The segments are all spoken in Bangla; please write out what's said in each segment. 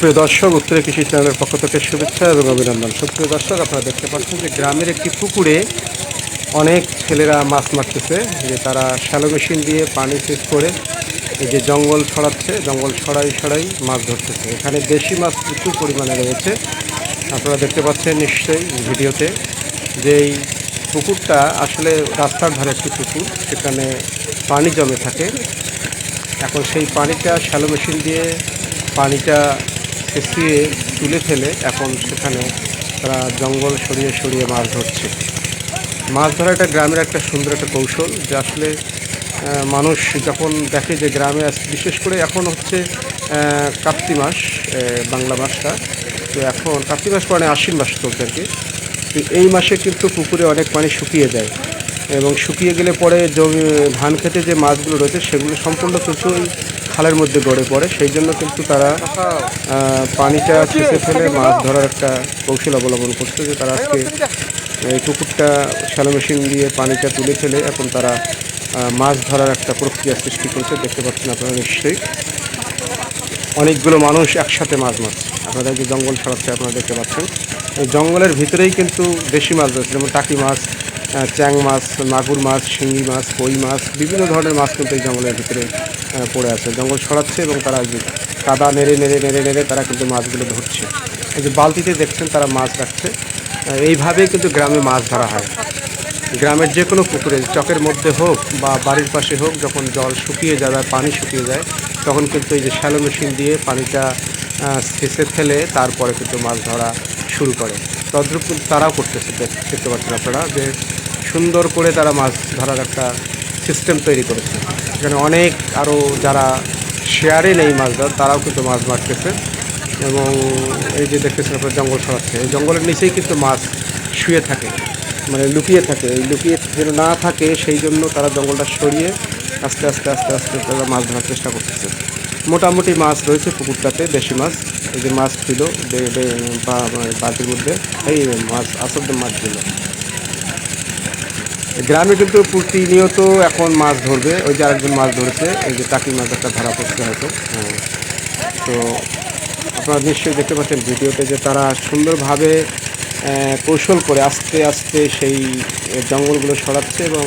প্রিয় দর্শক, উত্তরে কৃষি চ্যানেলের পক্ষ থেকে শুভেচ্ছা এবং অভিনন্দন। সুপ্রিয় দর্শক, আপনারা দেখতে পাচ্ছেন যে গ্রামের একটি পুকুরে অনেক ছেলেরা মাছ মারতেছে, যে তারা শ্যালো মেশিন দিয়ে পানি সেচ করে এই যে জঙ্গল ছড়াচ্ছে, জঙ্গল ছড়াই ছড়াই মাছ ধরতেছে। এখানে দেশি মাছ প্রচুর পরিমাণে রয়েছে। আপনারা দেখতে পাচ্ছেন নিশ্চয়ই ভিডিওতে যে এই পুকুরটা আসলে রাস্তার ধারে একটি পুকুর, সেখানে পানি জমে থাকে। এখন সেই পানিটা, শ্যালো মেশিন দিয়ে পানিটা সেচিয়ে তুলে ফেলে এখন সেখানে তারা জঙ্গল সরিয়ে সরিয়ে মাছ ধরছে। মাছ ধরা একটা গ্রামের একটা সুন্দর একটা কৌশল যে আসলে মানুষ যখন দেখে যে গ্রামে বিশেষ করে এখন হচ্ছে কার্তিক মাস বাংলা মাসটা, তো এখন কার্তিক মাস মানে আশ্বিন মাস চলছে আর কি। তো এই মাসে কিন্তু পুকুরে অনেক পানি শুকিয়ে যায় এবং শুকিয়ে গেলে পরে জমি, ধান খেতে যে মাছগুলো রয়েছে সেগুলো সম্পূর্ণ কিছু ওই খালের মধ্যে গড়ে পড়ে, সেই জন্য কিন্তু তারা পানিটা ছেঁচে ফেলে মাছ ধরার একটা কৌশল অবলম্বন করছে যে তারা আজকে এই পুকুরটা শ্যালো মেশিন দিয়ে পানিটা তুলে ফেলে এখন তারা মাছ ধরার একটা প্রক্রিয়া সৃষ্টি করছে। দেখতে পাচ্ছেন আপনারা নিশ্চয়ই। অনেকগুলো মানুষ একসাথে মাছ মারছে। আপনারা যে জঙ্গল ছড়াচ্ছে আপনারা দেখতে পাচ্ছেন। এই জঙ্গলের ভিতরেই কিন্তু দেশি মাছ রয়েছে, যেমন টাকি মাছ চ্যাং মাছ, মাগুর মাছ শিঙ্গি মাছ, কই মাছ, বিভিন্ন ধরনের মাছ কিন্তু এই জঙ্গলের ভিতরে পড়ে আছে। জঙ্গল ছড়াচ্ছে এবং তারা কাদা নেড়ে নেড়ে নেড়ে নেড়ে তারা কিন্তু মাছগুলো ধরছে। এই যে বালতিতে দেখছেন তারা মাছ রাখছে। এইভাবেই কিন্তু গ্রামে মাছ ধরা হয়। গ্রামের যে কোনো পুকুরে, চকের মধ্যে হোক বা বাড়ির পাশে হোক, যখন জল শুকিয়ে যায় পানি শুকিয়ে যায়, তখন কিন্তু এই যে শ্যালো মেশিন দিয়ে পানিটা সেচে ফেলে তারপরে কিন্তু মাছ ধরা শুরু করে। তদ্রুপ তারাও করতেছে দেখ- দেখতে পাচ্ছেন আপনারা যে সুন্দর করে তারা মাছ ধরার একটা সিস্টেম তৈরি করেছে। এখানে অনেক আরও যারা শেয়ারে নেই মাছ ধর, তারাও কিন্তু মাছ মারতেছে। এবং এই যে দেখতেছেন আপনার জঙ্গল ছড়াচ্ছে এই জঙ্গলের নিচেই কিন্তু মাছ শুয়ে থাকে মানে লুকিয়ে থাকে। এই লুকিয়ে যেন না থাকে, সেই জন্য তারা জঙ্গলটা সরিয়ে আস্তে আস্তে আস্তে আস্তে তারা মাছ ধরার চেষ্টা করতেছে। মোটামুটি মাছ রয়েছে পুকুরটাতে, দেশি মাছ। এই যে মাছ ছিল মানে বালতির মধ্যে, এই মাছ আসল মাছ ছিল। গ্রামে কিন্তু প্রতিনিয়ত এখন মাছ ধরবে, ওই যে আরেকজন মাছ ধরেছে, এই যে টাকি মাছ একটা ধরা পড়ছে হয়তো। হ্যাঁ। তো আপনারা নিশ্চয়ই দেখতে পাচ্ছেন ভিডিওতে যে তারা সুন্দরভাবে কৌশল করে আস্তে আস্তে সেই জঙ্গলগুলো সরাচ্ছে এবং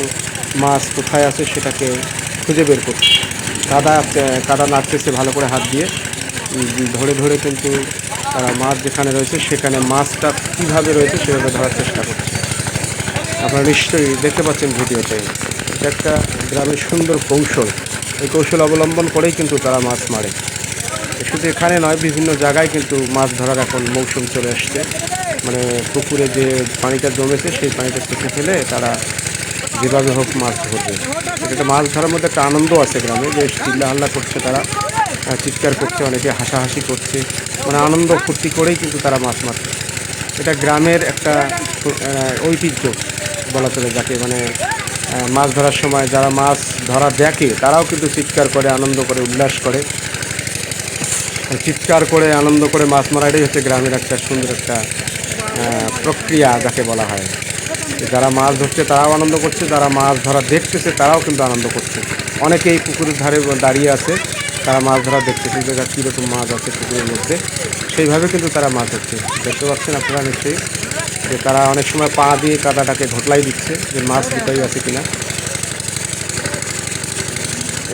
মাছ কোথায় আছে সেটাকে খুঁজে বের করছে। কাদা কাদা নাড়তেছে ভালো করে হাত দিয়ে। ধরে ধরে কিন্তু তারা মাছ যেখানে রয়েছে সেখানে মাছটা কীভাবে রয়েছে সেভাবে ধরার চেষ্টা করছে। আপনারা নিশ্চয়ই দেখতে পাচ্ছেন ভিডিওতে এটা একটা গ্রামের সুন্দর কৌশল। এই কৌশল অবলম্বন করেই কিন্তু তারা মাছ মারে। শুধু এখানে নয়, বিভিন্ন জায়গায় কিন্তু মাছ ধরার এখন মৌসুম চলে আসছে। মানে পুকুরে যে পানিটা জমেছে, সেই পানিটা চেপে ফেলে তারা যেভাবে হোক মাছ ধরবে। এটা মাছ ধরার মধ্যে একটা আনন্দ আছে গ্রামে, যে চিল্লা হাল্লা করছে তারা চিৎকার করছে, অনেকে হাসাহাসি করছে। মানে আনন্দ ফুর্তি করেই কিন্তু তারা মাছ মারছে। এটা গ্রামের একটা ঐতিহ্য বলা চলে যাকে মানে মাছ ধরার সময় যারা মাছ ধরা দেখে, তারাও কিন্তু চিৎকার করে, আনন্দ করে, উল্লাস করে। চিৎকার করে, আনন্দ করে মাছ মারা, এটাই হচ্ছে গ্রামের একটা সুন্দর একটা প্রক্রিয়া যাকে বলা হয়। যারা মাছ ধরছে, তারাও আনন্দ করছে, যারা মাছ ধরা দেখতেছে, তারাও কিন্তু আনন্দ করছে। অনেকেই পুকুরের ধারে দাঁড়িয়ে আছে। তারা মাছ ধরা দেখতে দেখতেছে, যে কীরকম মাছ আছে পুকুরের মধ্যে। সেইভাবে কিন্তু তারা মাছ ধরছে। দেখতে পাচ্ছেন আপনারা নিশ্চয়ই যে তারা অনেক সময় পা দিয়ে কাদাটাকে ঘটলাই দিচ্ছে যে মাছ দুটাই আছে কিনা।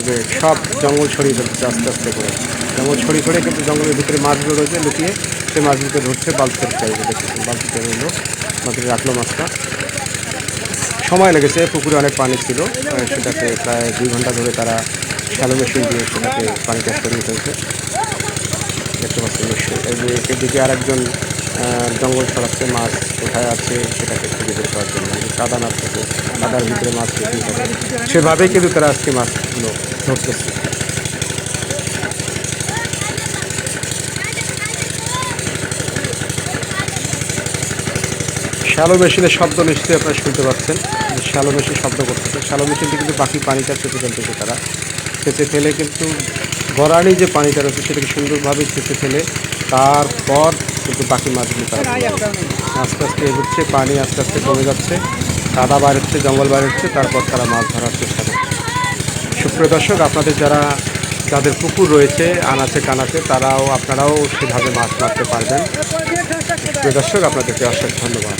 যে সব জঙ্গল ছড়িয়ে ফেলছে আস্তে আস্তে করে। জঙ্গল ছড়িয়ে ছড়িয়ে কিন্তু জঙ্গলের ভিতরে মাছগুলো রয়েছে, লুকিয়ে সেই মাছগুলোকে ধরছে বালতিতে চাইবে দেখতেছেন, বালতিতে রইল মাছগুলো রাখল মাছটা। সময় লেগেছে পুকুরে অনেক পানি ছিল সেটাকে প্রায় দুই ঘণ্টা ধরে তারা শ্যালো মেশিন দিয়ে সেটাকে পানিটা সরিয়ে ফেলছে দেখতে পাচ্ছেন নিশ্চয়ই। এদিকে আরেকজন আহ, জঙ্গল ছড়াচ্ছে মাছ কোথায় আছে সেটাকে খুঁজে বের করার জন্য। কাদা নাড়তেছে কাদার ভিতরে মাছ লুকিয়ে থাকে সেভাবেই কিন্তু তারা আজকে মাছগুলো ধরতেছে। শ্যালো মেশিনের শব্দ নিশ্চয়ই আপনারা শুনতে পাচ্ছেন। যে শ্যালো মেশিন শব্দ করতেছে। শ্যালো মেশিনটি কিন্তু বাকি পানিটা চেপে ফেলতেছে তারা। চেপে ফেলে কিন্তু গড়ানি যে পানিটা রয়েছে সেটাকে সুন্দরভাবে চেপে ফেলে তারপর কিন্তু বাকি মাছগুলো তারা আস্তে আস্তে এগোচ্ছে পানি আস্তে আস্তে কমে যাচ্ছে কাদা বার হচ্ছে জঙ্গল হচ্ছে তারপর তারা মাছ ধরার চেষ্টা করছে। সুপ্রিয় দর্শক আপনাদের যারা যাদের পুকুর রয়েছে আনাচে কানাচে তারাও আপনারাও সেভাবে মাছ মারতে পারবেন। প্রিয় দর্শক আপনাদেরকে অশেষ ধন্যবাদ।